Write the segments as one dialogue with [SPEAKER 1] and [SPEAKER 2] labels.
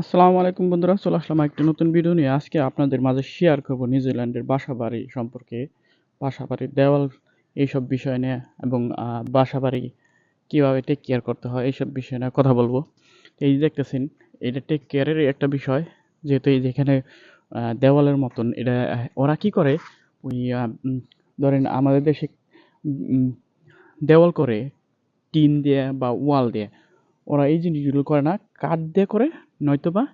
[SPEAKER 1] আসসালামু আলাইকুম বন্ধুরা চলে আসলাম একটি নতুন ভিডিও নিয়ে। আজকে আপনাদের মাঝে শেয়ার করব নিউজিল্যান্ডের বাসাবাড়ি সম্পর্কে। বাসাবাড়ির দেওয়াল এইসব বিষয় নিয়ে এবং আহ, বাসাবাড়ি কীভাবে টেক কেয়ার করতে হয় এইসব বিষয় নিয়ে কথা বলব। এই দেখতেছেন এটা টেক কেয়ারের একটা বিষয়। যেহেতু এই যেখানে দেওয়ালের মতন এটা ওরা কি করে? ওই ধরেন আমাদের দেশে দেওয়াল করে টিন দিয়ে বা ওয়াল দিয়ে ওরা এই জিনিসগুলো করে না। কাঠ দিয়ে করে, নয়তোবা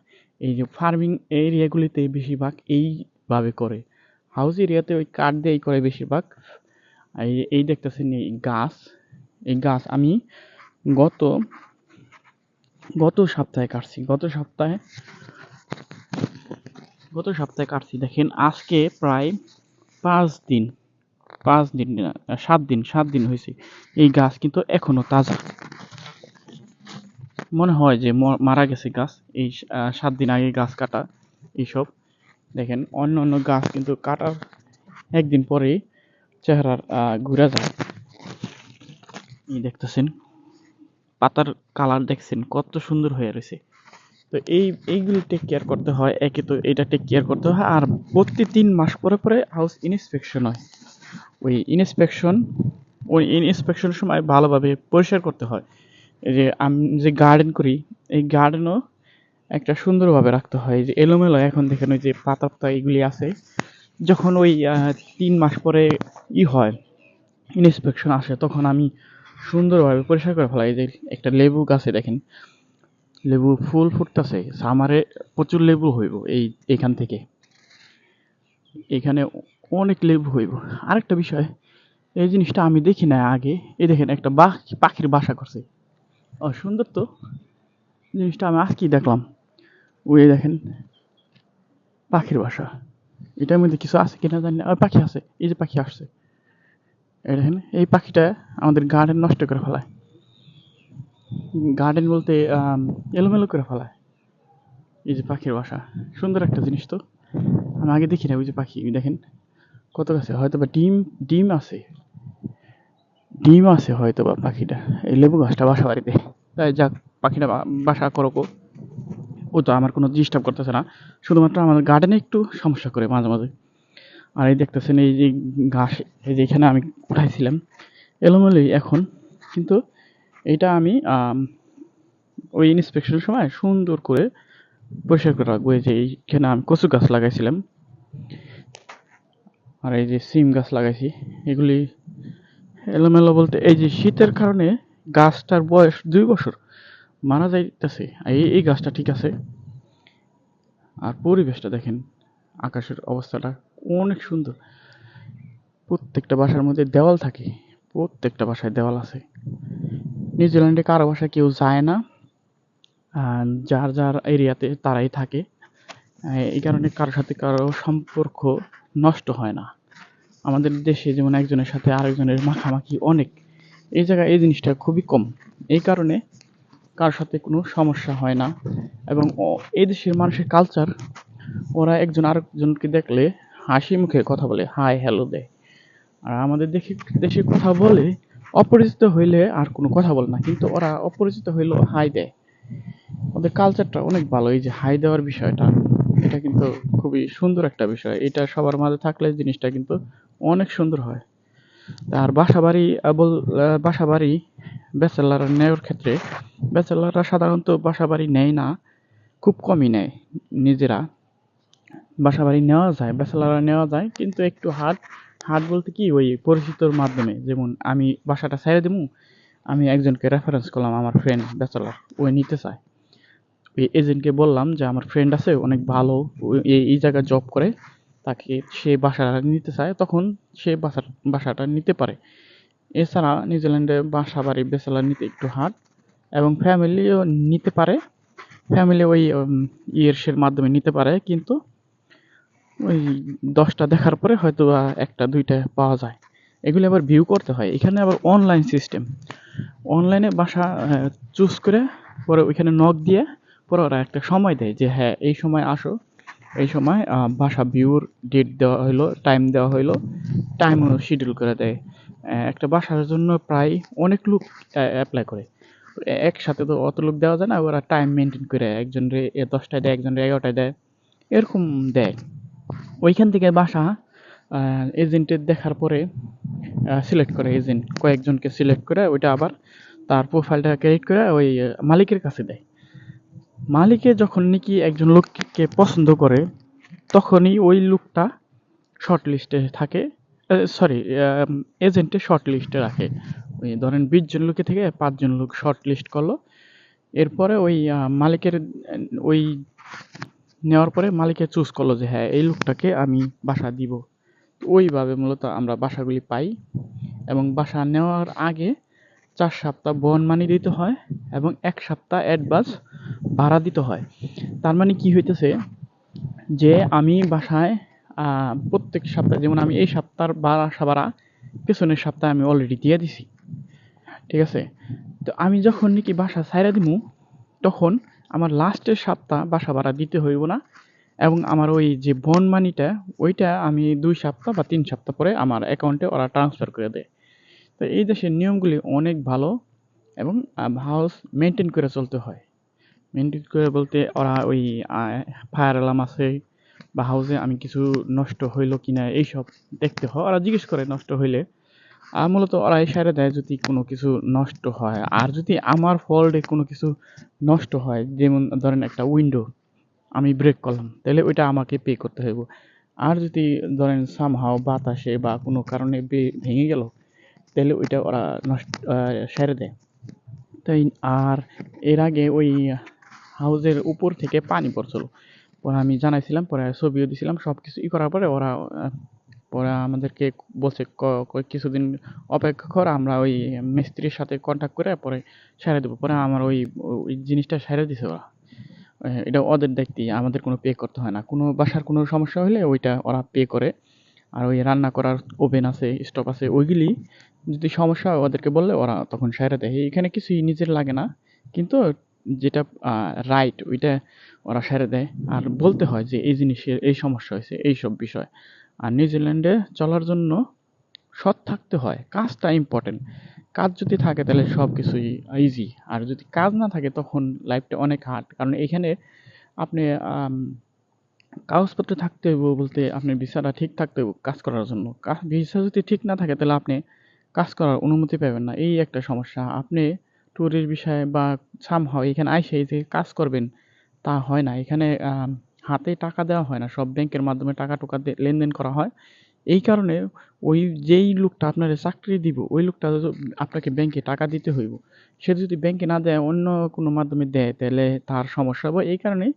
[SPEAKER 1] এই যে ফার্মিং এরিয়াগুলিতে বেশিরভাগ এইভাবে করে। হাউস এরিয়াতে ওই কাঠ দিয়েই করে বেশিরভাগ। এই এই দেখতেছেন এই গাছ। এই গাছ আমি গত গত সপ্তাহে কাটছি। গত সপ্তাহে গত সপ্তাহে কাটছি। দেখেন, আজকে প্রায় পাঁচ দিন পাঁচ দিন, সাত দিন সাত দিন হয়েছে। এই গাছ কিন্তু এখনও তাজা। মনে হয় যে মারা গেছে গাছ। এই সাত দিন আগে গাছ কাটা এইসব। দেখেন, অন্য অন্য গাছ কিন্তু কাটার একদিন পরেই চেহারার ঘুরে যায়। এই দেখতেছেন, পাতার কালার দেখছেন, কত সুন্দর হয়ে রয়েছে। তো এই, এইগুলি টেক কেয়ার করতে হয়, একে তো এটা টেক কেয়ার করতে হয়, আর প্রতি তিন মাস পরে পরে হাউস ইন্সপেকশন হয়। ওই ইন্সপেকশন ওই ইন্সপেকশনের সময় ভালোভাবে পরিষ্কার করতে হয়। যে আমি, যে গার্ডেন করি, এই গার্ডেনও একটা সুন্দরভাবে রাখতে হয়। যে এলোমেলো এখন দেখেন ওই যে পাতা পাতা এগুলি আছে। যখন ওই তিন মাস পরে ই হয় ইন্সপেকশন আসে, তখন আমি সুন্দরভাবে পরিষ্কার করে ফেলাই। যে একটা লেবু গাছে দেখেন, লেবু ফুল ফুটতেছে, সামারে প্রচুর লেবু হইব এই, এখান থেকে। এখানে অনেক লেবু হইব। আরেকটা বিষয়, এই জিনিসটা আমি দেখি না আগে। এই দেখেন একটা বাঘ পাখির বাসা করছে। সুন্দর তো। জিনিসটা আমি আজকেই দেখলাম। ওই দেখেন, পাখির বাসা। এটার মধ্যে কিছু আছে কিনা জানি না। পাখি আছে, এই যে পাখি আসছে। এই দেখেন, এই পাখিটা আমাদের গার্ডেন নষ্ট করে ফেলায়। গার্ডেন বলতে এলোমেলো করে ফেলায়। এই যে পাখির বাসা। সুন্দর একটা জিনিস তো। আমি আগে দেখি না ওই যে পাখি। দেখেন, কত গাছে। হয়তো বা ডিম ডিম আছে। ডিম আছে হয়তো বা পাখিটা, এই লেবু গাছটা বাসা বাড়িতে। তাই যাক, পাখিটা বাসা করো ও। তো আমার কোনো ডিস্টার্ব করতেছে না, শুধুমাত্র আমাদের গার্ডেনে একটু সমস্যা করে মাঝে মাঝে। আর এই দেখতেছেন এই যে ঘাস, এই যে এখানে আমি উঠাইছিলাম এলোমেলোই এখন। কিন্তু এটা আমি ওই ইন্সপেকশনের সময় সুন্দর করে পরিষ্কার করে রাখব। এই যে এইখানে আমি কচু গাছ লাগাইছিলাম। আর এই যে সিম গাছ লাগাইছি, এগুলি এলোমেলো বলতে এই যে শীতের কারণে গাছটার বয়স দুই বছর মারা যাইতেছে। এই গাছটা ঠিক আছে। আর পরিবেশটা দেখেন, আকাশের অবস্থাটা অনেক সুন্দর। প্রত্যেকটা বাসার মধ্যে দেওয়াল থাকে, প্রত্যেকটা বাসায় দেওয়াল আছে। নিউজিল্যান্ডে কারও বাসায় কেউ যায় না যার যার এরিয়াতে তারাই থাকে। এই কারণে কারোর সাথে কারও সম্পর্ক নষ্ট হয় না। আমাদের দেশে যেমন একজনের সাথে আরেকজনের মাখামাখি অনেক, এই জায়গায় এই জিনিসটা খুবই কম। এই কারণে কার সাথে কোনো সমস্যা হয় না এবং এই দেশের মানুষের কালচার ওরা একজন আরেকজনকে দেখলে হাসি মুখে কথা বলে হাই হ্যালো দেয় আর আমাদের দেশে দেশে কথা বলে অপরিচিত হইলে আর কোনো কথা বলে না, কিন্তু ওরা অপরিচিত হইলেও হাই দেয় ওদের কালচারটা অনেক ভালো, এই যে হাই দেওয়ার বিষয়টা, এটা কিন্তু খুবই সুন্দর একটা বিষয়। এটা সবার মাঝে থাকলে জিনিসটা কিন্তু অনেক সুন্দর হয়। আর বাসা বাড়ি বল বাসা বাড়ি ব্যাচেলার নেওয়ার ক্ষেত্রে ব্যাচেলাররা সাধারণত বাসা বাড়ি নেয় না, খুব কমই নেয় নিজেরা। বাসা বাড়ি নেওয়া যায়, ব্যাচেলাররা নেওয়া যায়, কিন্তু একটু হাট হাট বলতে কি ওই পরিচিতর মাধ্যমে। যেমন আমি বাসাটা ছেড়ে দেবো আমি একজনকে রেফারেন্স করলাম, আমার ফ্রেন্ড ব্যাচেলার, ওই নিতে চায়। ওই এজেন্টকে বললাম যে, আমার ফ্রেন্ড আছে, অনেক ভালো এই জায়গায় জব করে। তাকে সে বাসাটা নিতে চায়, তখন সে বাসা বাসাটা নিতে পারে। এছাড়া নিউজিল্যান্ডে বাসা, বাড়ি ব্যাচেলার নিতে একটু হাট এবং ফ্যামিলিও নিতে পারে। ফ্যামিলি ওই ইয়ের মাধ্যমে নিতে পারে, কিন্তু ওই দশটা দেখার পরে হয়তো একটা, দুইটা পাওয়া যায়। এগুলি আবার ভিউ করতে হয়। এখানে আবার অনলাইন সিস্টেম অনলাইনে বাসা চুজ করে, পরে ওইখানে নক দিয়ে, পরে ওরা একটা সময় দেয় যে হ্যাঁ এই সময় আসো। এই সময় বাসা ভিউর ডেট দেওয়া হইল টাইম দেওয়া হইল টাইমও শিডিউল করে দেয়। একটা বাসার জন্য প্রায় অনেক লোক অ্যাপ্লাই করে। একসাথে তো অত লোক দেওয়া যায় না, ওরা টাইম মেনটেন করে, একজন রে দশটায় দেয়, একজন রে এগারোটায় দেয়, এরকম দেয়। ওইখান থেকে বাসা এজেন্টের দেখার পরে সিলেক্ট করে এজেন্ট কয়েকজনকে সিলেক্ট করে, ওইটা আবার তার প্রোফাইলটা ক্রিয়েট করে ওই মালিকের কাছে দেয়। মালিকে যখন নাকি একজন লোককে পছন্দ করে, তখনই ওই লোকটা শর্ট লিস্টে থাকে সরি এজেন্টে শর্ট লিস্টে রাখে। ওই ধরেন বিশ জন লোকে থেকে পাঁচজন লোক শর্ট লিস্ট করল। এরপরে ওই মালিকের, ওই নেওয়ার পরে মালিকে চুজ করল যে হ্যাঁ এই লোকটাকে আমি বাসা দিব। ওইভাবে মূলত আমরা বাসাগুলি পাই এবং বাসা নেওয়ার আগে চার সপ্তাহ বন মানি দিতে হয় এবং এক সপ্তাহ অ্যাডভান্স ভাড়া দিতে হয়। তার মানে কি হইতেছে যে আমি বাসায় প্রত্যেক সপ্তাহে, যেমন আমি এই সপ্তাহের বাসা ভাড়া পেছনের সপ্তাহে আমি অলরেডি দিয়ে দিছি। ঠিক আছে? তো আমি যখন নাকি বাসা ছাইরা দিমু, তখন আমার লাস্টের সপ্তাহ বাসা ভাড়া দিতে হইব না এবং আমার ওই যে বন মানিটা ওইটা আমি দুই সপ্তাহ বা তিন সপ্তাহ পরে আমার অ্যাকাউন্টে ওরা ট্রান্সফার করে দেয়। তো এই দেশের নিয়মগুলি অনেক ভালো এবং হাউস মেনটেন করে চলতে হয়। মেনটেন করে বলতে, ওরা ওই ফায়ার অ্যালার্ম আছে, বা হাউসে আমি কিছু নষ্ট হইল কি না এইসব দেখতে হয়। ওরা জিজ্ঞেস করে নষ্ট হইলে। আর মূলত ওরা ইশারা দেয় যদি কোনো কিছু নষ্ট হয়। আর যদি আমার ফল্টে কোনো কিছু নষ্ট হয়, যেমন ধরেন একটা উইন্ডো, আমি ব্রেক করলাম, তাহলে ওইটা আমাকে পে করতে হইব। আর যদি ধরেন সামহাও বাতাসে বা কোনো কারণে ভেঙে গেল, তাহলে ওইটা ওরা নষ্ট সেরে দেয়। তাই, আর এর আগে ওই হাউজের উপর থেকে পানি পড়ছিল। পরে আমি জানাইছিলাম, পরে ছবিও দিছিলাম সব কিছু ই করার পরে ওরা পরে আমাদেরকে বলছে কিছুদিন অপেক্ষা কর, আমরা ওই মিস্ত্রির সাথে কন্ট্যাক্ট করে পরে সেরে দেবো। পরে আমার ওই ওই জিনিসটা সেরে দিছে ওরা। এটা ওদের দেখতে, আমাদের কোনো পে করতে হয় না। কোনো বাসার কোনো সমস্যা হলে ওইটা ওরা পে করে। আর ওই রান্না করার ওভেন আছে স্টোভ আছে, ওইগুলি যদি সমস্যা হয় ওদেরকে বললে ওরা তখন সাইরা দেয়। এখানে কিছুই নিজের লাগে না। কিন্তু যেটা রাইট ওইটা ওরা সেরে দেয়। আর বলতে হয় যে এই জিনিসের এই সমস্যা হয়েছে, এই সব বিষয়। আর নিউজিল্যান্ডে চলার জন্য সৎ থাকতে হয়, কাজটা ইম্পর্টেন্ট কাজ যদি থাকে তাহলে সব কিছুই ইজি আর যদি কাজ না থাকে তখন লাইফটা অনেক হার্ড কারণ এখানে আপনি কাগজপত্র থাকতে হইব বলতে আপনার ভিসাটা ঠিক থাকতে হইব কাজ করার জন্য। ভিসা যদি ঠিক না থাকে তাহলে আপনি কাজ করার অনুমতি পাবেন না। এই একটা সমস্যা। আপনি ট্যুরের বিষয়ে বা সামহাও এখানে আইসে যে কাজ করবেন, তা হয় না। এখানে হাতে টাকা দেওয়া হয় না, সব ব্যাংকের মাধ্যমে টাকা টোকা লেনদেন করা হয়। এই কারণে ওই যেই লোকটা আপনার চাকরি দিব, ওই লোকটা আপনাকে ব্যাংকে টাকা দিতে হইব। সে যদি ব্যাংকে না দেয়, অন্য কোনো মাধ্যমে দেয়, তাহলে তার সমস্যা হবে। এই কারণে